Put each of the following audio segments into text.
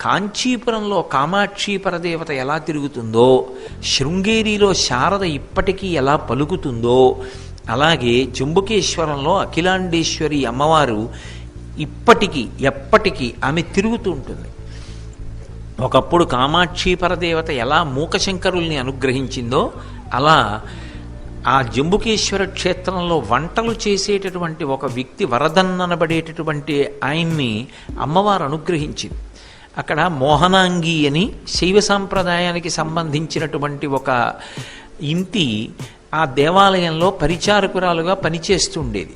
కాంచీపురంలో కామాక్షి పరదేవత ఎలా తిరుగుతుందో శృంగేరిలో శారద ఇప్పటికీ ఎలా పలుకుతుందో అలాగే జంబుకేశ్వరంలో అఖిలాండేశ్వరి అమ్మవారు ఇప్పటికీ ఎప్పటికీ ఆమె తిరుగుతూ ఉంటుంది. ఒకప్పుడు కామాక్షి పరదేవత ఎలా మూకశంకరుల్ని అనుగ్రహించిందో అలా ఆ జంబుకేశ్వర క్షేత్రంలో వంటలు చేసేటటువంటి ఒక వ్యక్తి వరదన్ననబడేటటువంటి ఆయన్ని అమ్మవారు అనుగ్రహించింది. అక్కడ మోహనాంగి అని శైవ సాంప్రదాయానికి సంబంధించినటువంటి ఒక ఇంటి ఆ దేవాలయంలో పరిచారకురాలుగా పనిచేస్తుండేది.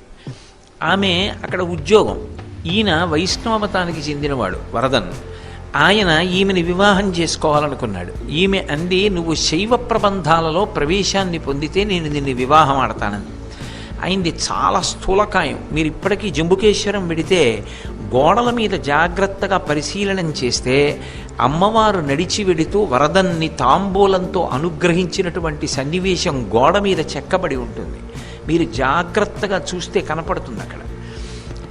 ఆమె అక్కడ ఉద్యోగం. ఈయన వైష్ణవ మతానికి చెందినవాడు వరదన్. ఆయన ఈమెని వివాహం చేసుకోవాలనుకున్నాడు. ఈమె అంది నువ్వు శైవ ప్రబంధాలలో ప్రవేశాన్ని పొందితే నేను నిన్ను వివాహం ఆడతానని. అయింది చాలా స్థూలకాయం. మీరు ఇప్పటికీ జంబుకేశ్వరం వెడితే గోడల మీద జాగ్రత్తగా పరిశీలనం చేస్తే అమ్మవారు నడిచి వెడుతూ వరదన్ని తాంబూలంతో అనుగ్రహించినటువంటి సన్నివేశం గోడ మీద చెక్కబడి ఉంటుంది. మీరు జాగ్రత్తగా చూస్తే కనపడుతుంది అక్కడ.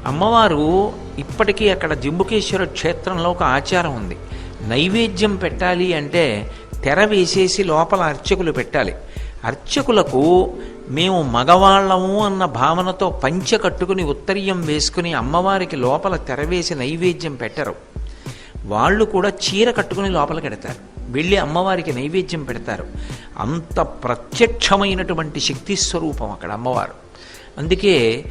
అమ్మవారు ఇప్పటికీ అక్కడ జంబుకేశ్వర క్షేత్రంలో ఒక ఆచారం ఉంది. నైవేద్యం పెట్టాలి అంటే తెర వేసేసి లోపల అర్చకులు పెట్టాలి. అర్చకులకు మేము మగవాళ్ళము అన్న భావనతో పంచె కట్టుకుని ఉత్తరీయం వేసుకుని అమ్మవారికి లోపల తెరవేసి నైవేద్యం పెట్టరు. వాళ్ళు కూడా చీర కట్టుకుని లోపలికి పెడతారు వెళ్ళి అమ్మవారికి నైవేద్యం పెడతారు. అంత ప్రత్యక్షమైనటువంటి శక్తి స్వరూపం అక్కడ అమ్మవారు. అందుకే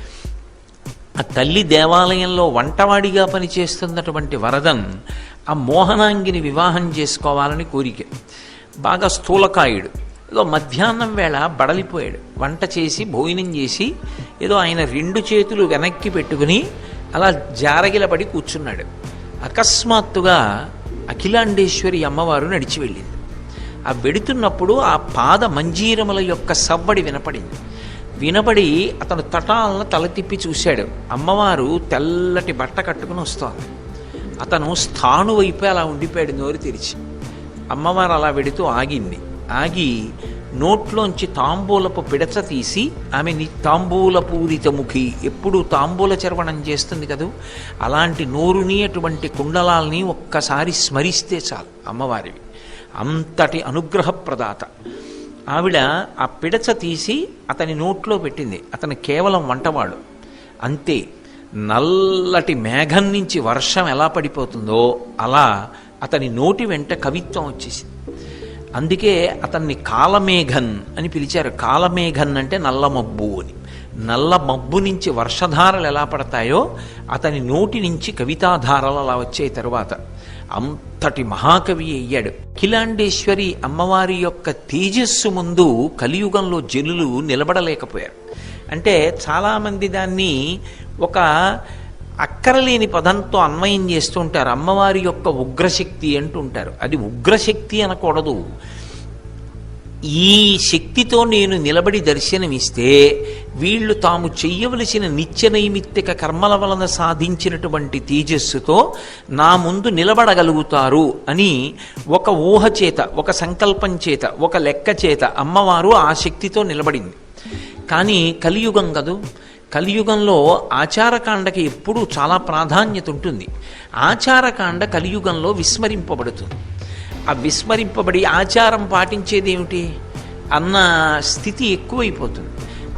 ఆ తల్లి దేవాలయంలో వంటవాడిగా పనిచేస్తున్నటువంటి వరదన్ ఆ మోహనాంగిని వివాహం చేసుకోవాలని కోరిక. బాగా స్థూలకాయుడు. ఏదో మధ్యాహ్నం వేళ బడలిపోయాడు. వంట చేసి భోజనం చేసి ఏదో ఆయన రెండు చేతులు వెనక్కి పెట్టుకుని అలా జారగిలపడి కూర్చున్నాడు. అకస్మాత్తుగా అఖిలాండేశ్వరి అమ్మవారు నడిచి వెళ్ళింది. ఆ వెడుతున్నప్పుడు ఆ పాద మంజీరముల యొక్క సవ్వడి వినపడింది. వినబడి అతను తటాలను తల తిప్పి చూశాడు. అమ్మవారు తెల్లటి బట్ట కట్టుకుని వస్తోంది. అతను స్థాను వైపు అలా ఉండిపోయాడు నోరు తెరిచి. అమ్మవారు అలా వెడుతూ ఆగింది. ఆగి నోట్లోంచి తాంబూలపు పిడచ తీసి ఆమె ని తాంబూల ఎప్పుడు తాంబూల చర్వణం చేస్తుంది కదూ? అలాంటి నోరుని అటువంటి కుండలాల్ని ఒక్కసారి స్మరిస్తే చాలు అమ్మవారివి. అంతటి అనుగ్రహప్రదాత. ఆవిడ ఆ పిడచ తీసి అతని నోట్లో పెట్టింది. అతను కేవలం వంటవాడు. అంతే నల్లటి మేఘం నుంచి వర్షం ఎలా పడిపోతుందో అలా అతని నోటి వెంట కవిత్వం వచ్చేసింది. అందుకే అతన్ని కాలమేఘన్ అని పిలిచారు. కాలమేఘన్ అంటే నల్ల మబ్బు అని. నల్ల మబ్బు నుంచి వర్షధారలు ఎలా పడతాయో అతని నోటి నుంచి కవితాధారలు అలా వచ్చాయి తరువాత. అంతటి మహాకవి అయ్యాడు. కిలాండేశ్వరి అమ్మవారి యొక్క తేజస్సు ముందు కలియుగంలో జనులు నిలబడలేకపోయారు. అంటే చాలామంది దాన్ని ఒక అక్కరలేని పదంతో అన్వయం చేస్తూ ఉంటారు. అమ్మవారి యొక్క ఉగ్రశక్తి అంటుంటారు అది ఉగ్రశక్తి అనకూడదు. ఈ శక్తితో నేను నిలబడి దర్శనమిస్తే వీళ్ళు తాము చెయ్యవలసిన నిత్య నైమిత్తిక కర్మల వలన సాధించినటువంటి తేజస్సుతో నా ముందు నిలబడగలుగుతారు అని ఒక ఊహ చేత ఒక సంకల్పం చేత ఒక లెక్క చేత అమ్మవారు ఆ శక్తితో నిలబడింది. కానీ కలియుగం కదూ? కలియుగంలో ఆచారకాండకి ఎప్పుడూ చాలా ప్రాధాన్యత ఉంటుంది. ఆచారకాండ కలియుగంలో విస్మరింపబడుతుంది. ఆ విస్మరింపబడి ఆచారం పాటించేది ఏమిటి అన్న స్థితి ఎక్కువైపోతుంది.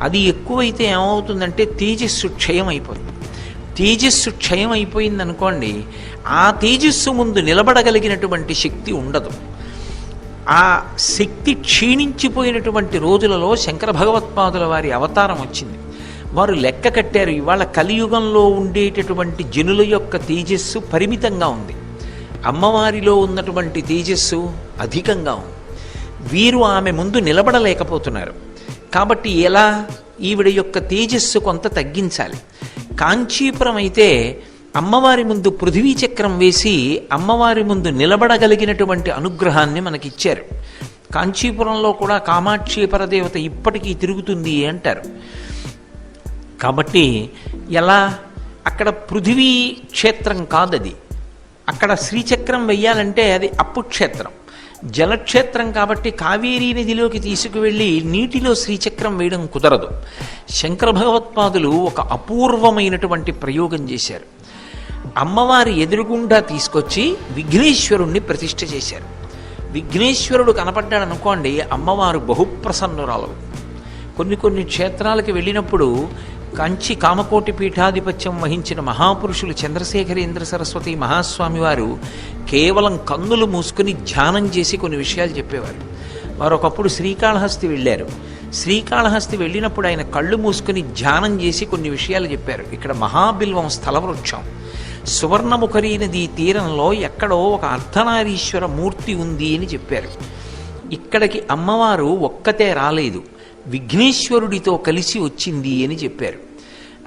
అది ఎక్కువైతే ఏమవుతుందంటే తేజస్సు క్షయం అయిపోతుంది తేజస్సు క్షయం అయిపోయింది అనుకోండి ఆ తేజస్సు ముందు నిలబడగలిగినటువంటి శక్తి ఉండదు. ఆ శక్తి క్షీణించిపోయినటువంటి రోజులలో శంకర భగవత్పాదుల వారి అవతారం వచ్చింది. వారు లెక్క కట్టారు. ఇవాళ కలియుగంలో ఉండేటటువంటి జనుల యొక్క తేజస్సు పరిమితంగా ఉంది. అమ్మవారిలో ఉన్నటువంటి తేజస్సు అధికంగా ఉంది. వీరు ఆమె ముందు నిలబడలేకపోతున్నారు. కాబట్టి ఎలా ఈవిడ యొక్క తేజస్సు కొంత తగ్గించాలి. కాంచీపురం అయితే అమ్మవారి ముందు పృథివీ చక్రం వేసి అమ్మవారి ముందు నిలబడగలిగినటువంటి అనుగ్రహాన్ని మనకిచ్చారు. కాంచీపురంలో కూడా కామాక్షి పరదేవత ఇప్పటికీ తిరుగుతుంది అంటారు. కాబట్టి ఎలా? అక్కడ పృథివీ క్షేత్రం కాదది. అక్కడ శ్రీచక్రం వెయ్యాలంటే అది అప్పు క్షేత్రం. జలక్షేత్రం కాబట్టి కావేరీ నదిలోకి తీసుకువెళ్ళి నీటిలో శ్రీచక్రం వేయడం కుదరదు. శంకర భగవత్పాదులు ఒక అపూర్వమైనటువంటి ప్రయోగం చేశారు. అమ్మవారి ఎదురుగుండా తీసుకొచ్చి విఘ్నేశ్వరుణ్ణి ప్రతిష్ఠ చేశారు. విఘ్నేశ్వరుడు కనపడ్డాడు అనుకోండి అమ్మవారు బహుప్రసన్నురాలు కొన్ని కొన్ని క్షేత్రాలకు వెళ్ళినప్పుడు కంచి కామకోటి పీఠాధిపత్యం వహించిన మహాపురుషులు చంద్రశేఖరేంద్ర సరస్వతి మహాస్వామి వారు కేవలం కన్నులు మూసుకుని ధ్యానం చేసి కొన్ని విషయాలు చెప్పేవారు. వారు ఒకప్పుడు శ్రీకాళహస్తి వెళ్ళారు. శ్రీకాళహస్తి వెళ్ళినప్పుడు ఆయన కళ్ళు మూసుకుని ధ్యానం చేసి కొన్ని విషయాలు చెప్పారు. ఇక్కడ మహాబిల్వం స్థలవృక్షం. సువర్ణముఖరి నది తీరంలో ఎక్కడో ఒక అర్ధనారీశ్వర మూర్తి ఉంది అని చెప్పారు. ఇక్కడికి అమ్మవారు ఒక్కతే రాలేదు. విఘ్నేశ్వరుడితో కలిసి వచ్చింది అని చెప్పారు.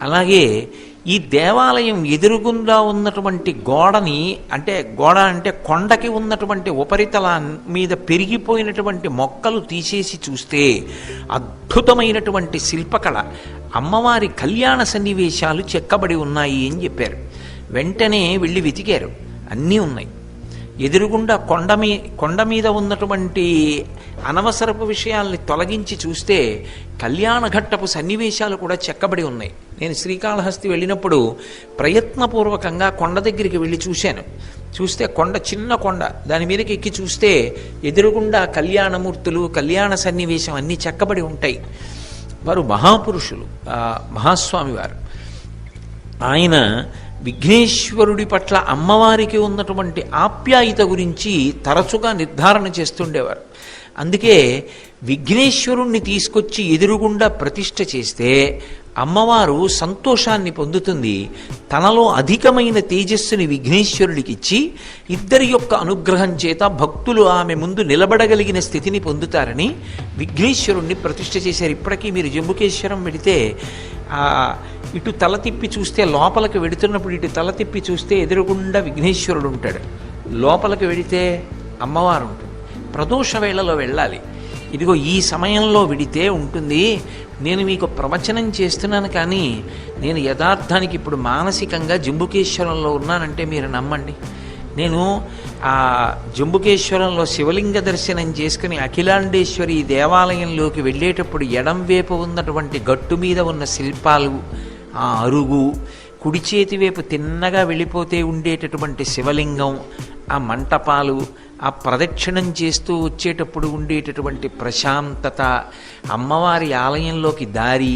అలాగే ఈ దేవాలయం ఎదురుగుండా ఉన్నటువంటి గోడని అంటే గోడ అంటే కొండకి ఉన్నటువంటి ఉపరితల మీద పెరిగిపోయినటువంటి మొక్కలు తీసేసి చూస్తే అద్భుతమైనటువంటి శిల్పకళ అమ్మవారి కళ్యాణ సన్నివేశాలు చెక్కబడి ఉన్నాయి అని చెప్పారు. వెంటనే వెళ్ళి వెతికారు. అన్నీ ఉన్నాయి. ఎదురుగుండా కొండ మీ కొండ మీద ఉన్నటువంటి అనవసరపు విషయాల్ని తొలగించి చూస్తే కళ్యాణ ఘట్టపు సన్నివేశాలు కూడా చెక్కబడి ఉన్నాయి. నేను శ్రీకాళహస్తి వెళ్ళినప్పుడు ప్రయత్నపూర్వకంగా కొండ దగ్గరికి వెళ్ళి చూశాను. చూస్తే కొండ చిన్న కొండ దాని మీదకి ఎక్కి చూస్తే ఎదురుగుండా కళ్యాణమూర్తులు కళ్యాణ సన్నివేశం అన్నీ చెక్కబడి ఉంటాయి. వారు మహాపురుషులు మహాస్వామి వారు ఆయన విఘ్నేశ్వరుడి పట్ల అమ్మవారికి ఉన్నటువంటి ఆప్యాయత గురించి తరచుగా నిర్ధారణ చేస్తుండేవారు అందుకే విఘ్నేశ్వరుణ్ణి తీసుకొచ్చి ఎదురుగుండా ప్రతిష్ఠ చేస్తే అమ్మవారు సంతోషాన్ని పొందుతుంది. తనలో అధికమైన తేజస్సుని విఘ్నేశ్వరుడికి ఇచ్చి ఇద్దరి యొక్క అనుగ్రహం చేత భక్తులు ఆమె ముందు నిలబడగలిగిన స్థితిని పొందుతారని విఘ్నేశ్వరుణ్ణి ప్రతిష్ఠ చేశారు. ఇప్పటికీ మీరు జంబుకేశ్వరం వెడితే ఇటు తల తిప్పి చూస్తే లోపలికి వెడుతున్నప్పుడు ఇటు తల తిప్పి చూస్తే ఎదురుగుండా విఘ్నేశ్వరుడు ఉంటాడు. లోపలికి వెడితే అమ్మవారు ఉంటుంది ప్రదోష వేళలో వెళ్ళాలి. ఇదిగో ఈ సమయంలో విడితే ఉంటుంది. నేను మీకు ప్రవచనం చేస్తున్నాను కానీ నేను యథార్థానికి ఇప్పుడు మానసికంగా జంబుకేశ్వరంలో ఉన్నానంటే మీరు నమ్మండి. నేను ఆ జంబుకేశ్వరంలో శివలింగ దర్శనం చేసుకుని అఖిలాండేశ్వరి దేవాలయంలోకి వెళ్ళేటప్పుడు ఎడం వైపు ఉన్నటువంటి గట్టు మీద ఉన్న శిల్పాలు ఆ అరుగు కుడి చేతి వైపు తిన్నగా వెళ్ళిపోతే ఉండేటటువంటి శివలింగం ఆ మంటపాలు ఆ ప్రదక్షిణం చేస్తూ వచ్చేటప్పుడు ఉండేటటువంటి ప్రశాంతత అమ్మవారి ఆలయంలోకి దారి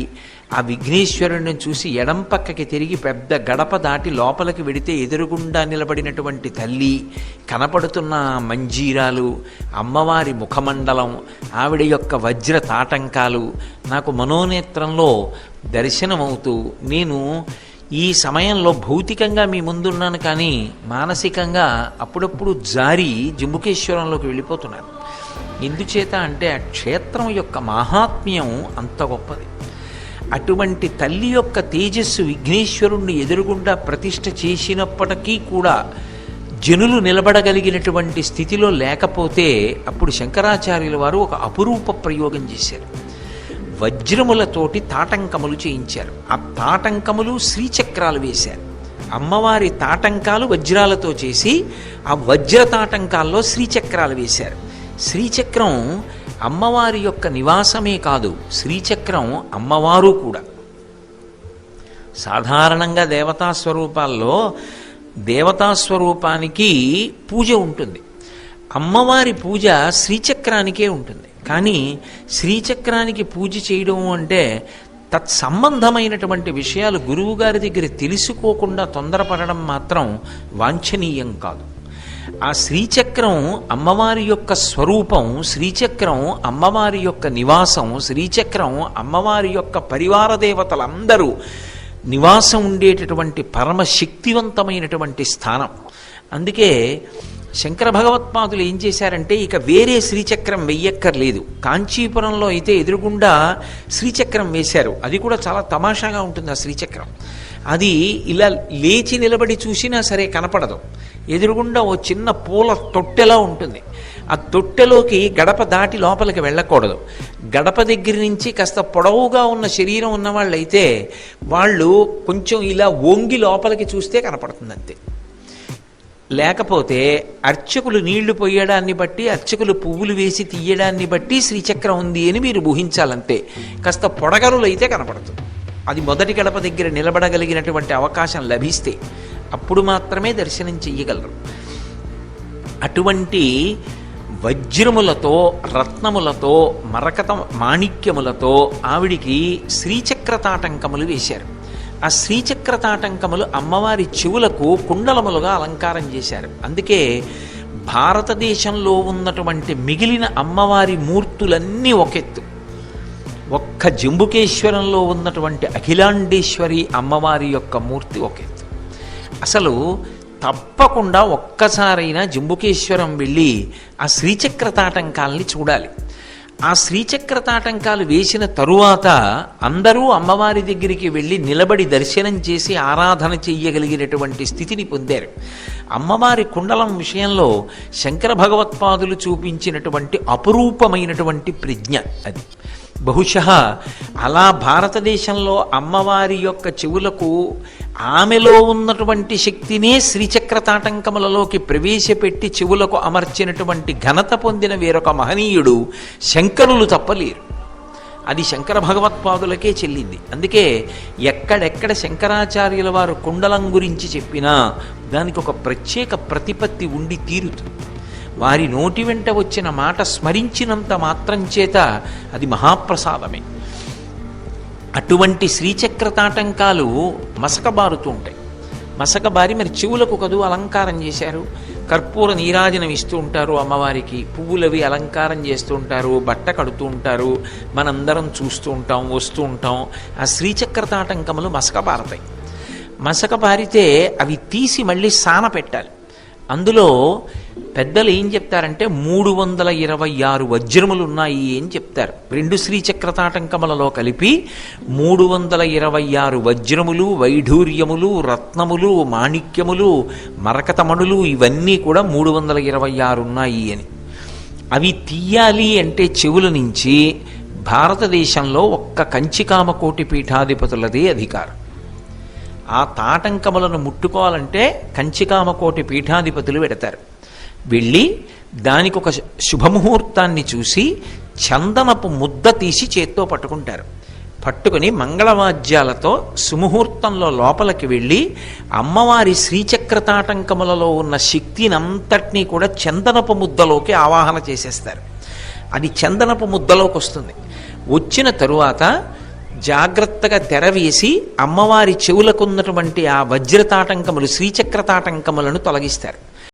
ఆ విఘ్నేశ్వరుడిని చూసి ఎడం పక్కకి తిరిగి పెద్ద గడప దాటి లోపలికి వెడితే ఎదురుగుండా నిలబడినటువంటి తల్లి కనపడుతున్న మంజీరాలు అమ్మవారి ముఖమండలం ఆవిడ యొక్క వజ్ర తాటంకాలు నాకు మనోనేత్రంలో దర్శనమవుతూ నేను ఈ సమయంలో భౌతికంగా మీ ముందున్నాను కానీ మానసికంగా అప్పుడప్పుడు జారి జంబుకేశ్వరంలోకి వెళ్ళిపోతున్నారు. ఎందుచేత అంటే ఆ క్షేత్రం యొక్క మహాత్మ్యం అంత గొప్పది. అటువంటి తల్లి యొక్క తేజస్సు విఘ్నేశ్వరుణ్ణి ఎదురుగుండా ప్రతిష్ట చేసినప్పటికీ కూడా జనులు నిలబడగలిగినటువంటి స్థితిలో లేకపోతే అప్పుడు శంకరాచార్యుల వారు ఒక అపురూప ప్రయోగం చేశారు. వజ్రములతోటి తాటంకములు చేయించారు. ఆ తాటంకములు శ్రీచక్రాలు వేశారు. అమ్మవారి తాటంకాలు వజ్రాలతో చేసి ఆ వజ్ర తాటంకాల్లో శ్రీచక్రాలు వేశారు. శ్రీచక్రం అమ్మవారి యొక్క నివాసమే కాదు శ్రీచక్రం అమ్మవారు కూడా. సాధారణంగా దేవతా స్వరూపాల్లో దేవతా స్వరూపానికి పూజ ఉంటుంది. అమ్మవారి పూజ శ్రీచక్రానికే ఉంటుంది. కానీ శ్రీచక్రానికి పూజ చేయడం అంటే తత్సంబంధమైనటువంటి విషయాలు గురువు గారి దగ్గర తెలుసుకోకుండా తొందరపడడం మాత్రం వాంఛనీయం కాదు. ఆ శ్రీచక్రం అమ్మవారి యొక్క స్వరూపం శ్రీచక్రం అమ్మవారి యొక్క నివాసం శ్రీచక్రం అమ్మవారి యొక్క పరివార దేవతలందరూ నివాసం ఉండేటటువంటి పరమ శక్తివంతమైనటువంటి స్థానం. అందుకే శంకర భగవత్పాదులు ఏం చేశారంటే ఇక వేరే శ్రీచక్రం వెయ్యక్కర్లేదు. కాంచీపురంలో అయితే ఎదురుగుండా శ్రీచక్రం వేశారు. అది కూడా చాలా తమాషాగా ఉంటుంది ఆ శ్రీచక్రం. అది ఇలా లేచి నిలబడి చూసినా సరే కనపడదు. ఎదురుగుండా ఓ చిన్న పూల తొట్టెలా ఉంటుంది. ఆ తొట్టెలోకి గడప దాటి లోపలికి వెళ్ళకూడదు. గడప దగ్గర నుంచి కాస్త పొడవుగా ఉన్న శరీరం ఉన్న వాళ్ళైతే వాళ్ళు కొంచెం ఇలా వంగి లోపలికి చూస్తే కనపడుతుంది అంతే లేకపోతే అర్చకులు నీళ్ళు పోయడాన్ని బట్టి అర్చకులు పువ్వులు వేసి తీయడాన్ని బట్టి శ్రీచక్రం ఉంది అని మీరు ఊహించాలంతే కాస్త పొడగరులైతే కనపడదు. అది మొదటి గడప దగ్గర నిలబడగలిగినటువంటి అవకాశం లభిస్తే అప్పుడు మాత్రమే దర్శనం చెయ్యగలరు. అటువంటి వజ్రములతో రత్నములతో మరకత మాణిక్యములతో ఆవిడికి శ్రీచక్ర తాటంకములు వేశారు. ఆ శ్రీచక్ర తాటంకములు అమ్మవారి చెవులకు కుండలములుగా అలంకారం చేశారు. అందుకే భారతదేశంలో ఉన్నటువంటి మిగిలిన అమ్మవారి మూర్తులన్నీ ఒకెత్తు. ఒక్క జంబుకేశ్వరంలో ఉన్నటువంటి అఖిలాండేశ్వరి అమ్మవారి యొక్క మూర్తి ఒకెత్తు. అసలు తప్పకుండా ఒక్కసారైనా జంబుకేశ్వరం వెళ్ళి ఆ శ్రీచక్ర తాటంకాల్ని చూడాలి. ఆ శ్రీచక్ర తాటంకాలు వేసిన తరువాత అందరూ అమ్మవారి దగ్గరికి వెళ్ళి నిలబడి దర్శనం చేసి ఆరాధన చెయ్యగలిగినటువంటి స్థితిని పొందారు. అమ్మవారి కుండలం విషయంలో శంకర భగవత్పాదులు చూపించినటువంటి అపురూపమైనటువంటి ప్రజ్ఞ అది. బహుశ అలా భారతదేశంలో అమ్మవారి యొక్క చెవులకు ఆమెలో ఉన్నటువంటి శక్తినే శ్రీచక్ర తాటంకములలోకి ప్రవేశపెట్టి చెవులకు అమర్చినటువంటి ఘనత పొందిన వేరొక మహనీయుడు శంకరులు తప్పలేరు. అది శంకర భగవత్పాదులకే చెల్లింది. అందుకే ఎక్కడెక్కడ శంకరాచార్యుల వారు కుండలం గురించి చెప్పినా దానికి ఒక ప్రత్యేక ప్రతిపత్తి ఉండి తీరుతుంది. వారి నోటి వెంట వచ్చిన మాట స్మరించినంత మాత్రం చేత అది మహాప్రసాదమే. అటువంటి శ్రీచక్ర తాటంకాలు మసకబారుతూ ఉంటాయి. మసకబారి మరి చెవులకు కదూ అలంకారం చేశారు. కర్పూర నీరాజనం ఇస్తూ ఉంటారు అమ్మవారికి. పువ్వులవి అలంకారం చేస్తూ ఉంటారు. బట్ట కడుతూ ఉంటారు. మనందరం చూస్తూ ఉంటాం వస్తూ ఉంటాం. ఆ శ్రీచక్ర తాటంకములు మసకబారతాయి. మసకబారితే అవి తీసి మళ్ళీ సాన పెట్టాలి. అందులో పెద్దలు ఏం చెప్తారంటే మూడు వందల ఇరవై ఆరు వజ్రములు ఉన్నాయి అని చెప్తారు. రెండు శ్రీచక్రతాటంకములలో కలిపి మూడు వందల ఇరవై ఆరు వజ్రములు వైఢూర్యములు రత్నములు మాణిక్యములు మరకతమణులు ఇవన్నీ కూడా మూడు వందల ఇరవై ఆరు ఉన్నాయి అని. అవి తీయాలి అంటే చెవుల నుంచి భారతదేశంలో ఒక్క కంచికామకోటి పీఠాధిపతులదే అధికారం. ఆ తాటంకములను ముట్టుకోవాలంటే కంచికామకోటి పీఠాధిపతులు పెడతారు. వెళ్ళి దానికి ఒక శుభముహూర్తాన్ని చూసి చందనపు ముద్ద తీసి చేత్తో పట్టుకుంటారు. పట్టుకుని మంగళవాద్యాలతో సుముహూర్తంలో లోపలికి వెళ్ళి అమ్మవారి శ్రీచక్ర తాటంకములలో ఉన్న శక్తినంతటినీ కూడా చందనపు ముద్దలోకి ఆవాహన చేసేస్తారు. అది చందనపు ముద్దలోకి వస్తుంది వచ్చిన తరువాత జాగ్రత్తగా తెరవేసి అమ్మవారి చెవులకున్నటువంటి ఆ వజ్రతాటంకములు శ్రీచక్ర తాటంకములను తొలగిస్తారు.